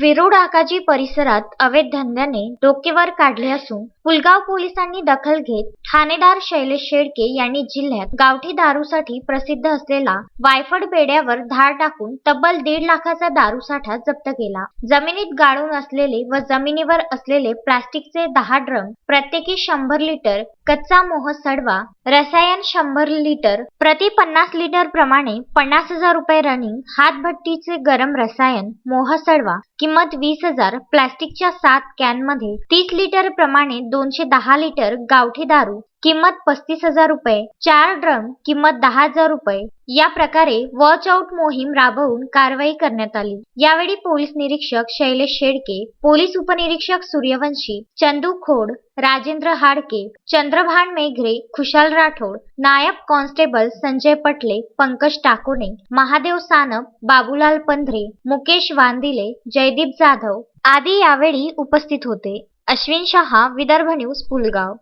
विरुड आकाजी परिसरात अवैध धंद्याने डोकेवर काढले असून पुलगाव पोलिसांनी दखल घेत ठाणेदार शैलेश शेळके यांनी जिल्ह्यात गावठी दारूसाठी प्रसिद्ध असलेला वायफड बेड्यावर धाड टाकून तब्बल दीड लाखाचा दारू साठा जप्त केला. जमिनीत गाळून असलेले व जमिनीवर असलेले प्लास्टिकचे दहा ड्रम प्रत्येकी शंभर लिटर कच्चा मोह सडवा रसायन शंभर लिटर प्रति पन्नास लिटर प्रमाणे पन्नास हजार रुपये रनिंग हातभट्टीचे गरम रसायन मोह सडवा किंमत वीस हजार प्लास्टिकच्या सात कॅनमध्ये तीस लिटर प्रमाणे दोनशे दहा लिटर गावठी दारू किंमत पस्तीस हजार रुपये चार ड्रम किंमत दहा हजार रुपये. या प्रकारे वॉच आउट मोहीम राबवून कारवाई करण्यात आली. यावेळी पोलीस निरीक्षक शैलेश शेडके पोलीस उपनिरीक्षक सूर्यवंशी चंदू खोड राजेंद्र हाडके चंद्रभान मेघरे खुशाल राठोड नायब कॉन्स्टेबल संजय पटले पंकज टाकोने महादेव सानप बाबूलाल पंधरे मुकेश वांदिले जयदीप जाधव आदी यावेळी उपस्थित होते. अश्विन शहा विदर्भ न्यूज पुलगाव.